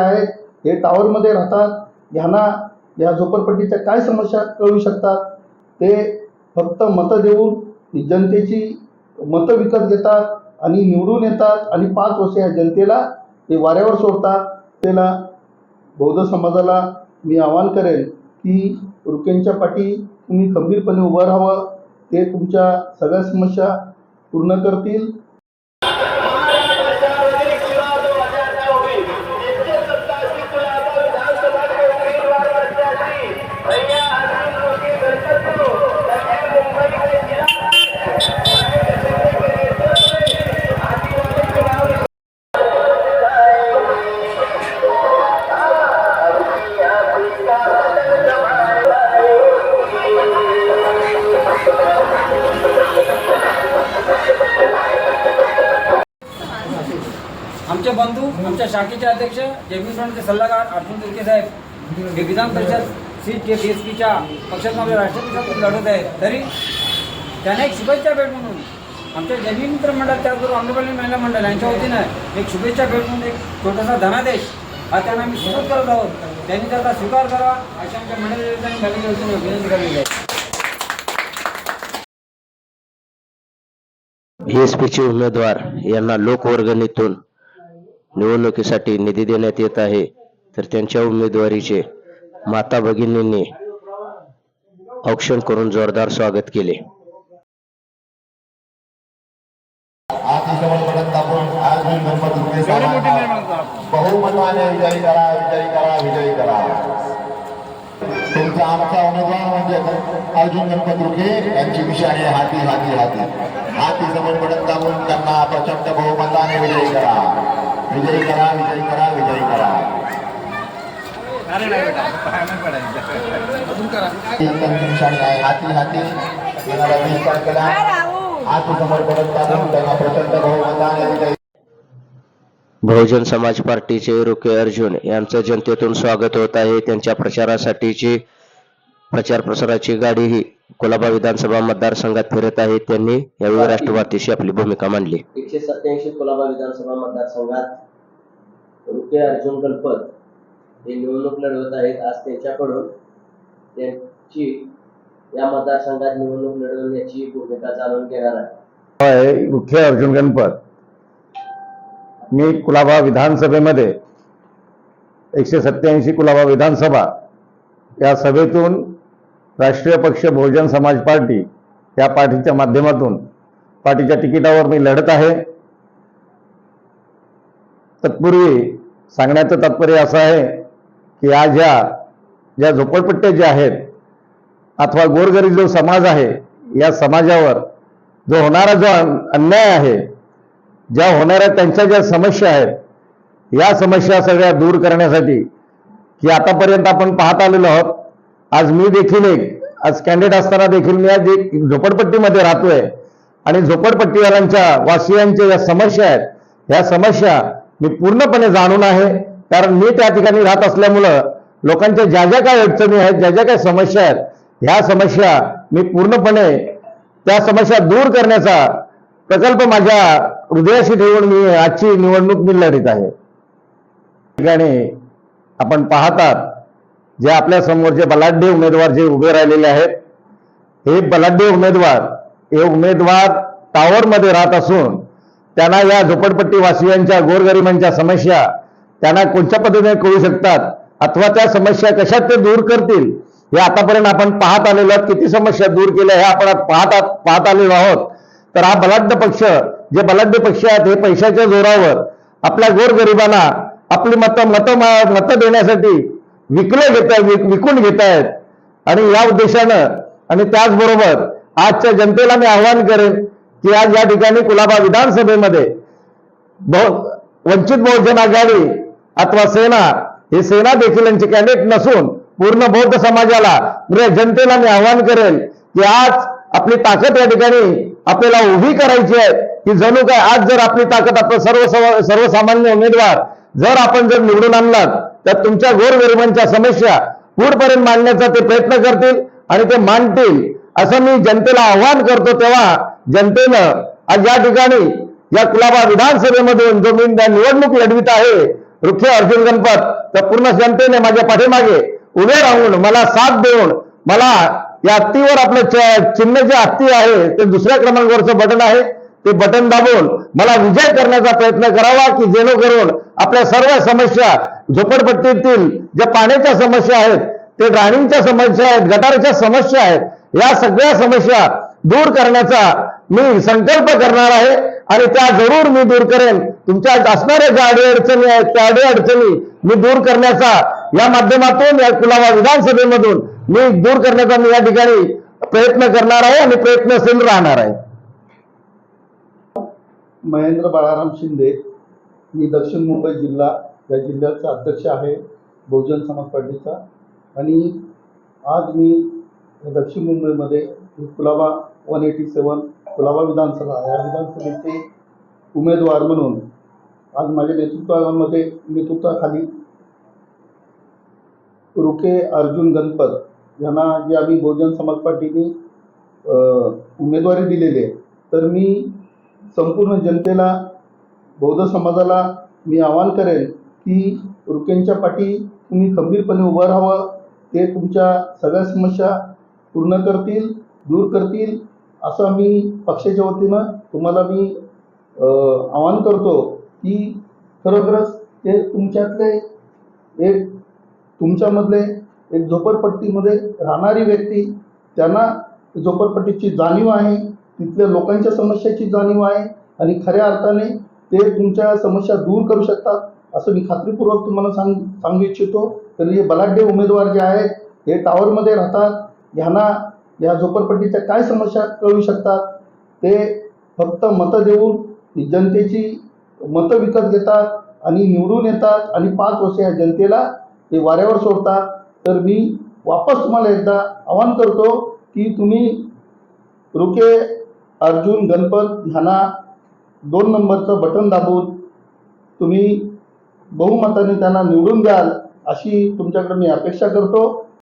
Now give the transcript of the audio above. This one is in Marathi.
आहेत हे टावरमध्ये राहतात. ह्यांना या झोपडपट्टीच्या काय समस्या कळू शकतात? ते फक्त मतं देऊन जनतेची मतं विकत घेतात आणि निवडून येतात आणि पाच वर्ष या जनतेला ते वाऱ्यावर सोडतात. त्याला बौद्ध समाजाला मी आवाहन करेन की रुकेंच्या पाठी तुम्ही खंबीरपणे उभं राहावं. ते तुमच्या सगळ्या समस्या पूर्ण करतील. आमचे बंधू आमच्या शाखेचे अध्यक्ष जयभीम सल्लागार अर्जुन तुर्के साहेब हे विधान परिषद सीट जे बी एस पीच्या पक्षातून आपल्या लढत आहे तरी त्याने एक शुभेच्छा भेट म्हणून आमच्या जयभीम मित्र मंडळ त्याचबरोबर आंबेपल्ली महिला मंडळ यांच्या वतीनं एक शुभेच्छा भेट म्हणून एक छोटासा धनादेश हा त्यांना आम्ही सुरू करत आहोत. त्यांनी त्याचा स्वीकार करावा अशा आमच्या मंडळी आणि भगिनी वतीनं विनंती करलेली आहे. बीएसपीचे उमेदवार यांना लोकवर्गणीतून निवडणुकीसाठी निधी देण्यात येत आहे. तर त्यांच्या उमेदवारीचे माता भगिनींनी औक्षण करून जोरदार स्वागत केले. आतिशवरपर्यंत आपण आज मी गणपती रुपये साहेबांना बहुमताने विजयी करा विजयी करा विजयी करा. तुमचा आमचा उमेदवार म्हणजे अर्जुन गणपत रुके यांची विषारी हाती हाती हाती. हाती समोरपर्यंत आपण त्यांना प्रचंड बहुमताने विजयी करा. विजयी करा विजयी करा विजयी करा. हाती हाती. हाती त्यांना प्रचंड बहुमताने बहुजन समाज पार्टीचे रुके अर्जुन यांचं जनतेतून स्वागत होत आहे. त्यांच्या प्रचारासाठीची प्रचार प्रसाराची गाडीही कोलाबा विधानसभा मतदारसंघात फिरत आहे. त्यांनी यावेळी राष्ट्रवादीशी आपली भूमिका मांडली. एकशे सत्याऐंशी कोलाबा विधानसभा मतदारसंघात रुके अर्जुन गणपत हे निवडणूक लढवत आहेत आज त्यांच्याकडून त्यांची या मतदारसंघात निवडणूक लढवण्याची भूमिका जाणून घेणार आहे. मुख्य अर्जुन गणपत. मी कुलाबा विधानसभेमध्ये एकशे सत्याऐंशी कुलाबा विधानसभा या सभेतून राष्ट्रीय पक्ष बहुजन समाज पार्टी या पार्टीच्या माध्यमातून पार्टीच्या तिकिटावर मी लढत आहे. तत्पूर्वी सांगण्याचं तात्पर्य असं आहे की आज ह्या ज्या झोपडपट्ट्या ज्या आहेत अथवा गोरगरीब जो समाज आहे या समाजावर जो होणारा जो अन्याय आहे ज्या होणाऱ्या त्यांच्या ज्या समस्या आहेत या समस्या सगळ्या दूर करण्यासाठी की आतापर्यंत आपण पाहत आलेलो आहोत आज मी देखील एक आज कॅन्डिडेट असताना देखील मी आज एक झोपडपट्टीमध्ये राहतोय. आणि झोपडपट्टीवाल्यांच्या वासियांच्या ज्या समस्या आहेत ह्या समस्या मी पूर्णपणे जाणून आहे. कारण मी त्या ठिकाणी राहत असल्यामुळं लोकांच्या ज्या ज्या काय अडचणी आहेत ज्या ज्या काय समस्या आहेत ह्या समस्या मी पूर्णपणे त्या समस्या दूर करण्याचा प्रकल्प माझ्या हृदयाशी ठेवून मी आजची निवडणूक मी लढीत आहे. ठिकाणी आपण पाहतात जे आपल्यासमोर जे बलाढ्य उमेदवार जे उभे राहिलेले आहेत हे बलाढ्य उमेदवार हे उमेदवार टावरमध्ये राहत असून त्यांना या झोपडपट्टीवासियांच्या गोरगरिबांच्या समस्या त्यांना कोणत्या पद्धतीने कळू शकतात? अथवा त्या समस्या कशा ते दूर करतील? हे आतापर्यंत आपण पाहत आलेलो आहोत. किती समस्या दूर केल्या हे आपण पाहत पाहत आलेलो आहोत. तर हा बलाढ्य पक्ष जे बलाढ्य पक्ष आहेत हे पैशाच्या जोरावर आपल्या गोरगरिबांना आपली मतं मतं मतं देण्यासाठी विकले घेत आहेत विकून घेत आहेत. आणि या उद्देशानं आणि त्याचबरोबर आजच्या जनतेला मी आव्हान करेन की आज या ठिकाणी कुलाबा विधानसभेमध्ये बहु- वंचित बहुजन आघाडी अथवा सेना हे सेना देखील यांचे कॅन्डिडेट नसून पूर्ण बौद्ध समाजाला जनतेला मी आव्हान करेल की आज आपली ताकद या ठिकाणी आपल्याला उभी करायची आहे. की जणू काय आज जर आपली ताकद आपलं सर्व सर्वसामान्य उमेदवार जर आपण जर निवडून आणलात तर तुमच्या गोरगरिबांच्या समस्या पुढपर्यंत मांडण्याचा ते प्रयत्न करतील आणि ते मांडतील असं मी जनतेला आव्हान करतो तेव्हा जनतेनं आज या ठिकाणी या कुलाबा विधानसभेमधून जो मी निवडणूक लढवित आहे वृक्ष अर्जुन गणपत तर पूर्ण जनतेने माझ्या पाठीमागे उभे राहून मला साथ देऊन मला या हत्तीवर आपलं चिन्ह जे हत्ती आहे ते दुसऱ्या क्रमांकावरचं बटन आहे ते बटन दाबून मला विजय करण्याचा प्रयत्न करावा की जेणेकरून आपल्या सर्व समस्या झोपडपट्टीतील ज्या पाण्याच्या समस्या आहेत ते ड्रायनिंगच्या समस्या आहेत गटाराच्या समस्या आहेत या सगळ्या समस्या दूर करण्याचा मी संकल्प करणार आहे आणि त्या जरूर मी दूर करेन. तुमच्या असणाऱ्या ज्या अडीअडचणी आहेत त्या अडीअडचणी मी दूर करण्याचा या माध्यमातून या कुलाबा विधानसभेमधून मी दूर करण्याचा मी या ठिकाणी प्रयत्न करणार आहे आणि प्रयत्नशील राहणार आहे. महेंद्र बाळाराम शिंदे मी दक्षिण मुंबई जिल्हा या जिल्ह्याचा अध्यक्ष आहे बहुजन समाज पार्टीचा. आणि आज मी दक्षिण मुंबईमध्ये Colaba one eighty seven Colaba विधानसभा या विधानसभेचे उमेदवार म्हणून आज माझ्या नेतृत्वामध्ये नेतृत्वाखाली रुके अर्जुन गणपत यांना जे आम्ही बहुजन समाज पार्टीने उमेदवारी दिलेली आहे तर मी संपूर्ण जनतेला बौद्ध समाजाला मी आवाहन करेन की रुकेंच्या पाठी तुम्ही खंबीरपणे उभं राहावं ते तुमच्या सगळ्या समस्या पूर्ण करतील दूर करतील असं मी पक्षाच्या वतीनं तुम्हाला मी आवाहन करतो की खरोखरच ते तुमच्यातले एक तुमच्यामधले एक झोपडपट्टीमध्ये राहणारी व्यक्ती त्यांना झोपडपट्टीची जाणीव आहे तिथल्या लोकांच्या समस्याची जाणीव आहे आणि खऱ्या अर्थाने ते तुमच्या समस्या दूर करू शकतात असं मी खात्रीपूर्वक तुम्हाला सांग सांगू इच्छितो. तर हे बलाढ्य उमेदवार जे आहेत हे टावरमध्ये राहतात. ह्यांना या झोपडपट्टीच्या काय समस्या कळू शकतात? ते फक्त मतं देऊन जनतेची मतं विकत घेतात आणि निवडून येतात आणि पाच वर्ष या जनतेला ते वाऱ्यावर सोडतात. तर मी वापस तुम्हाला एकदा आवाहन करतो की तुम्ही रुके अर्जुन गणपत ह्यांना दोन नंबरचं बटन दाबून तुम्ही बहुमताने त्यांना निवडून द्याल अशी तुमच्याकडे मी अपेक्षा करतो.